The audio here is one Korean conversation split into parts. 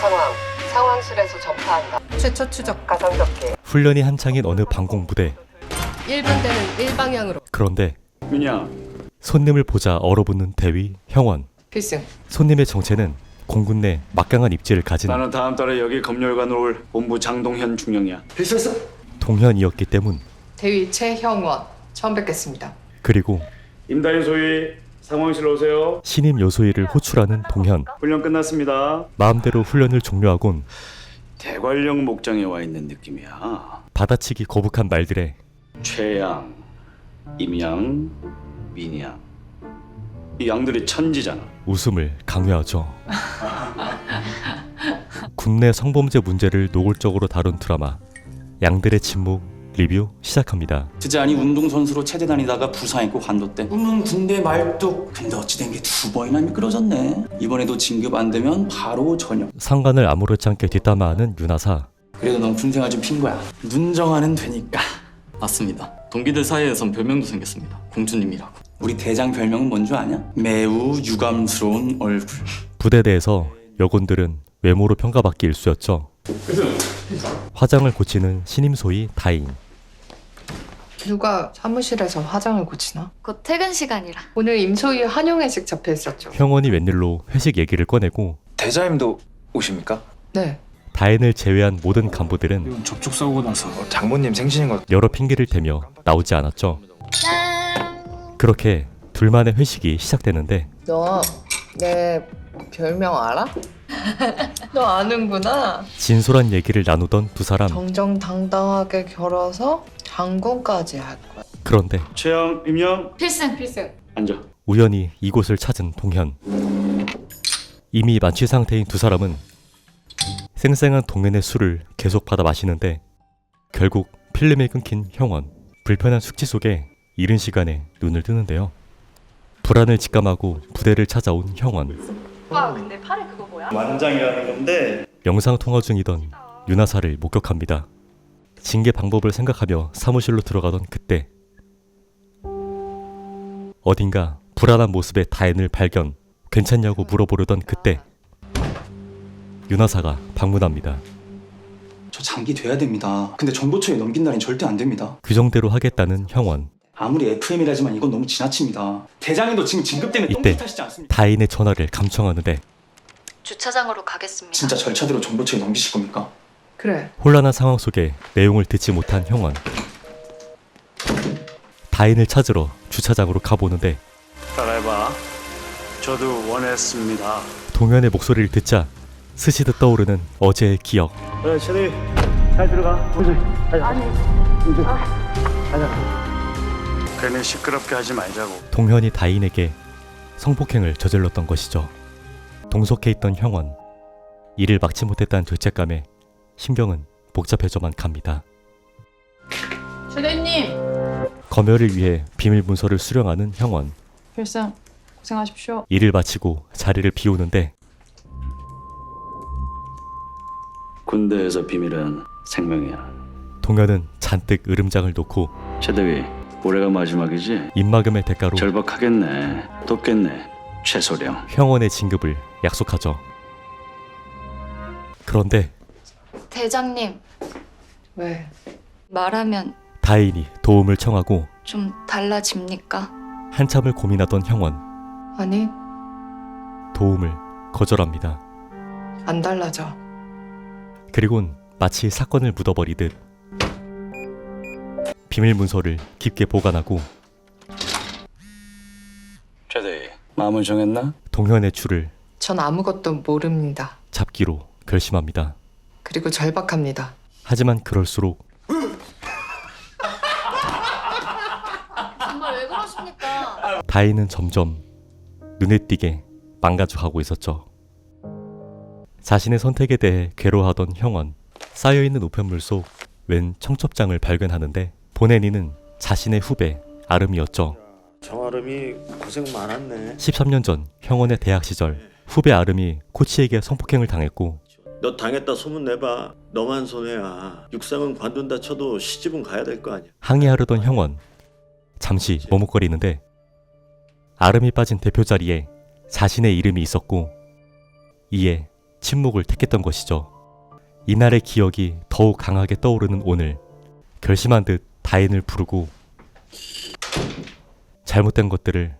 상황. 상황실에서 전파한다. 최초 추적 가상 접계. 훈련이 한창인 어느 방공 부대. 1분대는 1방향으로. 그런데 민야 손님을 보자 얼어붙는 대위 형원. 필승. 손님의 정체는 공군 내 막강한 입지를 가진 나는 다음 달에 여기 검열관으로 올 본부 장동현 중령이야 필수했어? 동현이었기 때문. 대위 최형원. 처음 뵙겠습니다. 그리고 임다인 소위 상황실로 오세요. 신임 요소위를 호출하는 동현. 훈련 끝났습니다. 마음대로 훈련을 종료하곤 대관령 목장에 와 있는 느낌이야. 받아치기 거북한 말들에 최양, 임양, 민양. 이 양들이 천지잖아. 웃음을 강요하죠. 국내 성범죄 문제를 노골적으로 다룬 드라마 양들의 침묵 리뷰 시작합니다. 드자니 운동선수로 체대 다니다가 부상했고 관뒀대 꿈은 군대 말뚝 근데 어찌 된 게 두 번이나 미끄러졌네 이번에도 진급 안 되면 바로 전역 상관을 아무렇지 않게 뒷담화하는 윤하사 그래도 넌 군생활 좀 핀 거야 눈정화는 되니까 맞습니다. 동기들 사이에선 별명도 생겼습니다. 공주님이라고. 우리 대장 별명은 뭔 줄 아냐? 매우 유감스러운 얼굴 부대대에서 여군들은 외모로 평가받기 일쑤였죠. 화장을 고치는 신임 소위 다인 누가 사무실에서 화장을 고치나? 곧 퇴근 시간이라. 오늘 임소희 한용회식 잡혀 있었죠. 형원이 웬일로 회식 얘기를 꺼내고 대자님도 오십니까? 네. 다인을 제외한 모든 간부들은 접촉 사고 나서 어, 장모님 생신인 것 여러 핑계를 대며 나오지 않았죠. 그렇게 둘만의 회식이 시작되는데 너 내 별명 알아? 너 아는구나. 진솔한 얘기를 나누던 두 사람 정정당당하게 결어서 장군까지 할 거야. 그런데 최양, 임양 필승. 필승. 앉아 우연히 이곳을 찾은 동현 이미 만취 상태인 두 사람은 쌩쌩한 동현의 술을 계속 받아 마시는데 결국 필름에 끊긴 형원 불편한 숙취 속에 이른 시간에 눈을 뜨는데요 불안을 직감하고 부대를 찾아온 형원 오빠 근데 팔에 그거 뭐야? 완장이라는 건데 영상 통화 중이던 윤하사를 목격합니다. 징계 방법을 생각하며 사무실로 들어가던 그때 어딘가 불안한 모습의 다인을 발견. 괜찮냐고 물어보려던 그때 윤하사가 방문합니다. 저 장기 돼야 됩니다 근데 정보처에 넘긴 날엔 절대 안 됩니다 규정대로 하겠다는 형원. 아무리 FM이라지만 이건 너무 지나칩니다 대장님도 지금 진급 때문에 이때 똥 탓이지 않습니까? 다인의 전화를 감청하는데 주차장으로 가겠습니다. 진짜 절차대로 정보처에 넘기실 겁니까? 그래. 혼란한 상황 속에 내용을 듣지 못한 형원. 다인을 찾으러 주차장으로 가보는데 따라해봐 저도 원했습니다 동현의 목소리를 듣자 스치듯 떠오르는 어제의 기억. 그래 최대 잘 들어가 보자 아니 괜히 시끄럽게 하지 말자고 동현이 다인에게 성폭행을 저질렀던 것이죠. 동석해 있던 형원. 이를 막지 못했다는 죄책감에 심경은 복잡해져만 갑니다. 주대님 검열을 위해 비밀 문서를 수령하는 형원. 필승 고생하십시오. 일을 마치고 자리를 비우는데 군대에서 비밀은 생명이야 동현은 잔뜩 으름장을 놓고 최대위 올해가 마지막이지 입막음의 대가로 절박하겠네 돕겠네 최소령 형원의 진급을 약속하죠. 그런데 대장님 왜? 말하면 다인이 도움을 청하고 좀 달라집니까? 한참을 고민하던 형원 아니 도움을 거절합니다. 안 달라져. 그리곤 마치 사건을 묻어버리듯 비밀 문서를 깊게 보관하고 최대위 마음을 정했나? 동현의 줄을 전 아무것도 모릅니다. 잡기로 결심합니다. 그리고 절박합니다. 하지만 그럴수록 정말 왜 그러십니까? 다이는 점점 눈에 띄게 망가져가고 있었죠. 자신의 선택에 대해 괴로워하던 형원 쌓여있는 우편물 속 웬 청첩장을 발견하는데 보낸 이는 자신의 후배 아름이었죠. 정아름이 고생 많았네. 13년 전 형원의 대학 시절 후배 아름이 코치에게 성폭행을 당했고 너 당했다 소문 내봐. 너만 손해야. 육상은 관둔다 쳐도 시집은 가야 될 거 아니야. 항의하려던 형원 잠시 머뭇거리는데 아름이 빠진 대표 자리에 자신의 이름이 있었고 이에 침묵을 택했던 것이죠. 이날의 기억이 더욱 강하게 떠오르는 오늘 결심한 듯 다인을 부르고 잘못된 것들을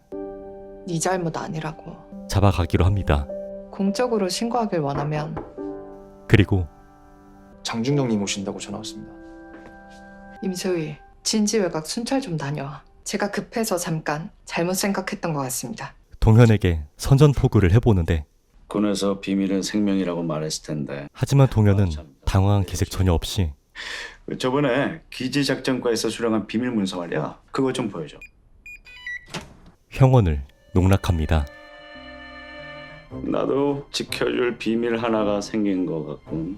네 잘못 아니라고. 잡아가기로 합니다. 공적으로 신고하길 원하면 그리고 장중령님 오신다고 전화 왔습니다. 임소희 진지 외곽 순찰 좀 다녀와. 제가 급해서 잠깐 잘못 생각했던 것 같습니다. 동현에게 선전포고를 해보는데 군에서 비밀은 생명이라고 말했을 텐데 하지만 동현은 당황한 기색 전혀 없이 그 저번에 기지 작전과에서 수령한 비밀 문서 말이야 그거 좀 보여줘 형원을 농락합니다. 나도 지켜줄 비밀 하나가 생긴 것 같군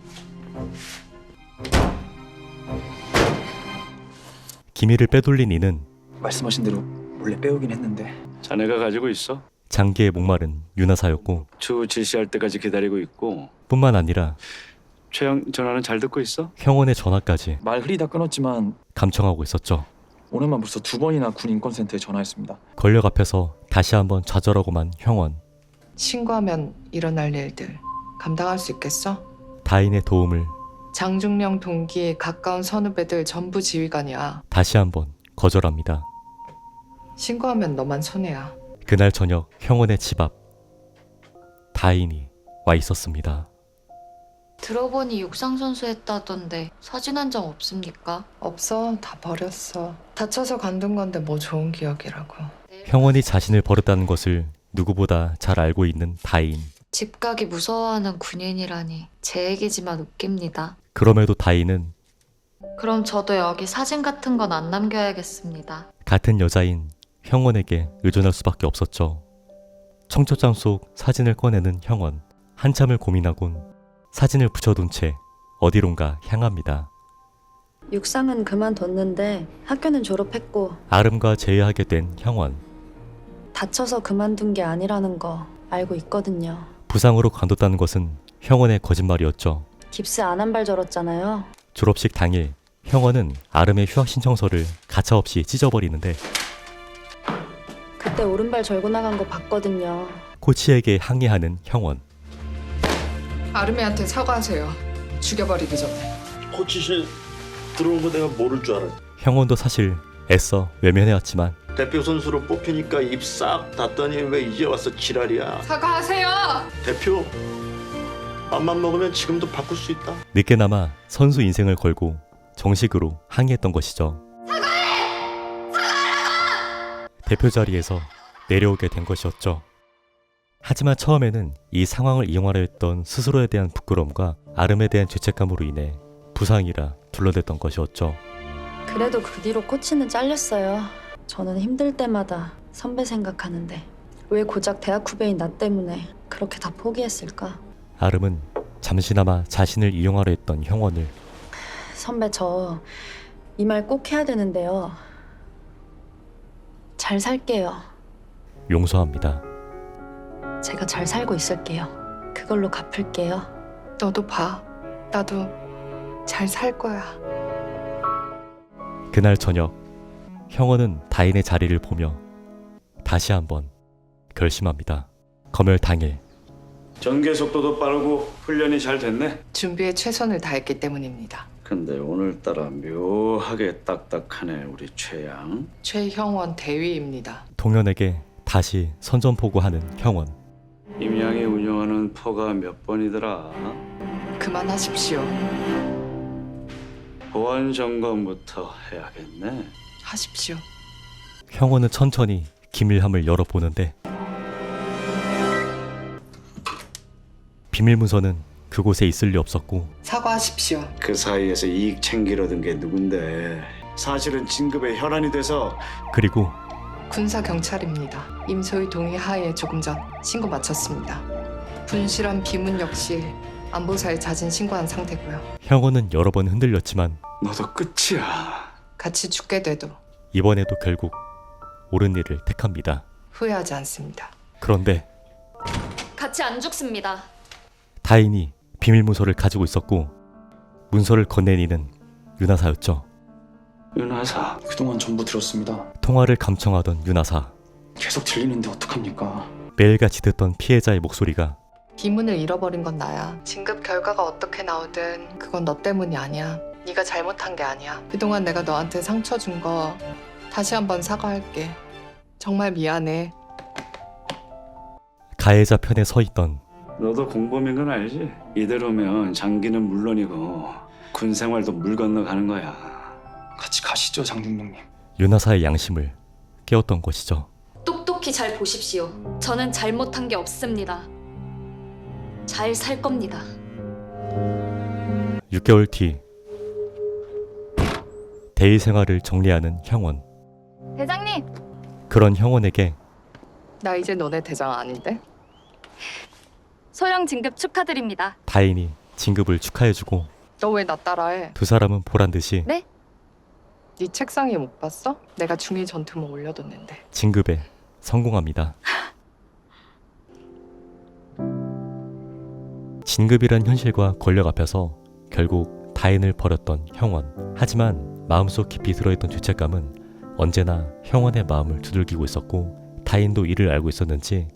기밀을 빼돌린 이는 말씀하신 대로 몰래 빼오긴 했는데 자네가 가지고 있어 장기에 목마른 윤하사였고 추후 지시할 때까지 기다리고 있고 뿐만 아니라 최영 전화는 잘 듣고 있어? 형원의 전화까지 말 흐리다 끊었지만 감청하고 있었죠. 오늘만 벌써 두 번이나 군 인권센터에 전화했습니다. 권력 앞에서 다시 한번 좌절하고만 형원 신고하면 일어날 일들 감당할 수 있겠어? 다인의 도움을 장중령 동기의 가까운 선후배들 전부 지휘관이야. 다시 한번 거절합니다. 신고하면 너만 손해야. 그날 저녁 형원의 집 앞 다인이 와 있었습니다. 들어보니 육상 선수 했다던데 사진 한 장 없습니까? 없어 다 버렸어. 다쳐서 관둔 건데 뭐 좋은 기억이라고. 형원이 자신을 버렸다는 것을 누구보다 잘 알고 있는 다인. 집 가기 무서워하는 군인이라니 제 얘기지만 웃깁니다. 그럼에도 다인은 그럼 저도 여기 사진 같은 건 안 남겨야겠습니다. 같은 여자인 형원에게 의존할 수밖에 없었죠. 청첩장 속 사진을 꺼내는 형원. 한참을 고민하곤 사진을 붙여둔 채 어디론가 향합니다. 육상은 그만뒀는데 학교는 졸업했고 아름과 재회하게 된 형원. 다쳐서 그만둔 게 아니라는 거 알고 있거든요. 부상으로 관뒀다는 것은 형원의 거짓말이었죠. 깁스 안 한 발 절었잖아요. 졸업식 당일 형원은 아름의 휴학 신청서를 가차없이 찢어버리는데 그때 오른발 절고 나간 거 봤거든요. 코치에게 항의하는 형원. 아름이한테 사과하세요. 죽여버리기 전에. 코치실 들어온 거 내가 모를 줄 알았지. 형원도 사실 애써 외면해왔지만 대표 선수로 뽑히니까 입 싹 닫더니 왜 이제 와서 지랄이야. 사과하세요. 대표 맘만 먹으면 지금도 바꿀 수 있다. 늦게나마 선수 인생을 걸고 정식으로 항의했던 것이죠. 대표 자리에서 내려오게 된 것이었죠. 하지만 처음에는 이 상황을 이용하려 했던 스스로에 대한 부끄러움과 아름에 대한 죄책감으로 인해 부상이라 둘러댔던 것이었죠. 그래도 그 뒤로 코치는 잘렸어요. 저는 힘들 때마다 선배 생각하는데 왜 고작 대학 후배인 나 때문에 그렇게 다 포기했을까? 아름은 잠시나마 자신을 이용하려 했던 형원을 선배 저 이 말 꼭 해야 되는데요. 잘 살게요. 용서합니다. 제가 잘 살고 있을게요. 그걸로 갚을게요. 너도 봐. 나도 잘 살 거야. 그날 저녁 형원은 다인의 자리를 보며 다시 한번 결심합니다. 검열 당일 전개 속도도 빠르고 훈련이 잘 됐네 준비에 최선을 다했기 때문입니다. 근데 오늘따라 묘하게 딱딱하네 우리 최양 최형원 대위입니다. 동현에게 다시 선전포고하는 형원. 임양이 운영하는 포가 몇 번이더라 그만하십시오. 보안 점검부터 해야겠네 하십시오. 형원은 천천히 기밀함을 열어보는데 비밀 문서는 그곳에 있을 리 없었고 사과하십시오. 그 사이에서 이익 챙기려 든게 누군데 사실은 진급에 혈안이 돼서 그리고 군사 경찰입니다. 임소희 동의 하에 조금 전 신고 마쳤습니다. 분실한 비문 역시 안보사에 자진 신고한 상태고요. 형원은 여러 번 흔들렸지만 너도 끝이야 같이 죽게 돼도 이번에도 결국 옳은 일을 택합니다. 후회하지 않습니다. 그런데 같이 안 죽습니다. 다인이 비밀 문서를 가지고 있었고 문서를 건넨 이는 윤하사였죠. 윤하사 그동안 전부 들었습니다. 통화를 감청하던 윤하사. 계속 들리는데 어떡합니까? 매일같이 듣던 피해자의 목소리가 비문을 잃어버린 건 나야. 진급 결과가 어떻게 나오든 그건 너 때문이 아니야. 네가 잘못한 게 아니야. 그동안 내가 너한테 상처 준 거 다시 한번 사과할게. 정말 미안해. 가해자 편에 서 있던 너도 공범인 건 알지? 이대로면 장기는 물론이고 군 생활도 물 건너 가는 거야. 같이 가시죠, 장중동님. 윤하사의 양심을 깨웠던 것이죠. 똑똑히 잘 보십시오. 저는 잘못한 게 없습니다. 잘 살 겁니다. 6개월 뒤 대의 생활을 정리하는 형원. 대장님, 그런 형원에게 나 이제 너네 대장 아닌데? 소령 진급 축하드립니다. 다인이 진급을 축하해주고 너 왜 나 따라해? 두 사람은 보란 듯이 네 책상에 못 봤어? 내가 중위 전투모 올려뒀는데. 진급에 성공합니다. 진급이란 현실과 권력 앞에서 결국 다인을 버렸던 형원. 하지만 마음속 깊이 들어있던 죄책감은 언제나 형원의 마음을 두들기고 있었고 다인도 이를 알고 있었는지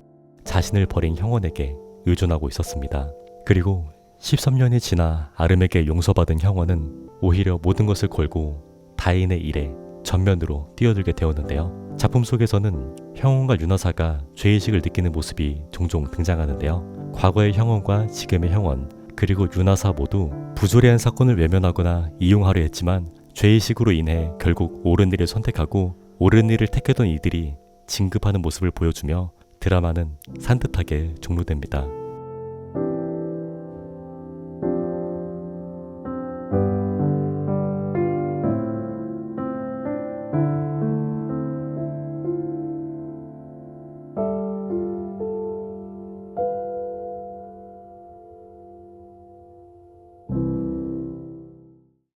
자신을 버린 형원에게 의존하고 있었습니다. 그리고 13년이 지나 아름에게 용서받은 형원은 오히려 모든 것을 걸고 다인의 일에 전면으로 뛰어들게 되었는데요. 작품 속에서는 형원과 윤하사가 죄의식을 느끼는 모습이 종종 등장하는데요. 과거의 형원과 지금의 형원, 그리고 윤하사 모두 부조리한 사건을 외면하거나 이용하려 했지만 죄의식으로 인해 결국 옳은 일을 선택하고 옳은 일을 택했던 이들이 진급하는 모습을 보여주며 드라마는 산뜻하게 종료됩니다.